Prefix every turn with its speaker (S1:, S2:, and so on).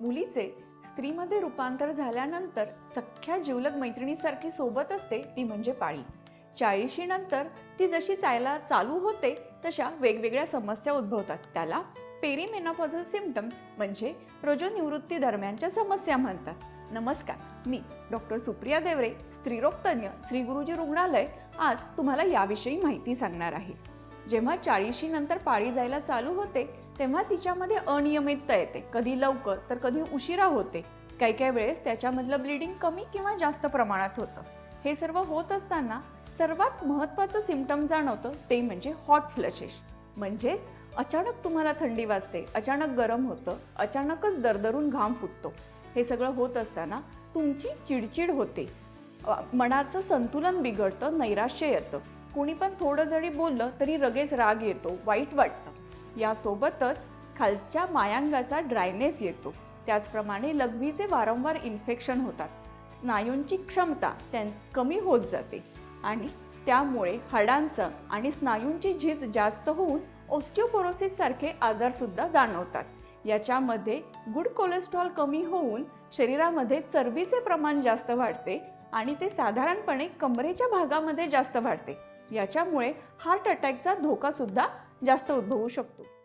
S1: मुलीचे स्त्रीमध्ये रूपांतर झाल्यानंतर सख्ख्या जिवलग मैत्रिणीसारखी सोबत असते ती म्हणजे पाळी. चाळीशी नंतर ती जशी चायला चालू होते तशा वेगवेगळ्या समस्या उद्भवतात. त्याला पेरीमेनॉपॉझल सिम्पटम्स म्हणजे रजोनिवृत्ती दरम्यानच्या समस्या म्हणतात. नमस्कार मी डॉक्टर सुप्रिया देवरे स्त्रीरोगतज्ञ श्री गुरुजी रुग्णालय. आज तुम्हाला याविषयी माहिती सांगणार आहे. जेव्हा चाळीशी नंतर पाळी जायला चालू होते तेव्हा तिच्यामध्ये अनियमितता येते. कधी लवकर तर कधी उशिरा होते. काही काही वेळेस त्याच्यामधलं ब्लिडिंग कमी किंवा जास्त प्रमाणात होतं. हे सर्व होत असताना सर्वात महत्त्वाचं सिमटम जाणवतं ते म्हणजे हॉट फ्लशेस म्हणजेच अचानक तुम्हाला थंडी वाजते अचानक गरम होतं अचानकच दरदरून घाम फुटतो. हे सगळं होत असताना तुमची चिडचिड होते. मनाचं संतुलन बिघडतं नैराश्य येतं. कोणी पण थोडं जरी बोललं तरी लगेच राग येतो वाईट वाटतं. यासोबतच खालच्या मायांगाचा ड्रायनेस येतो. त्याचप्रमाणे लघवीचे वारंवार इन्फेक्शन होतात. स्नायूंची क्षमता त्या कमी होत जाते. आणि त्यामुळे हाडांचं आणि स्नायूंची झीज जास्त होऊन ओस्टिओपोरोसिससारखे आजारसुद्धा जाणवतात. याच्यामध्ये गुड कोलेस्ट्रॉल कमी होऊन शरीरामध्ये चरबीचे प्रमाण जास्त वाढते आणि ते साधारणपणे कमरेच्या भागामध्ये जास्त वाढते. याच्यामुळे हार्ट अटॅकचा धोकासुद्धा जास्त उद्भवू शकतो.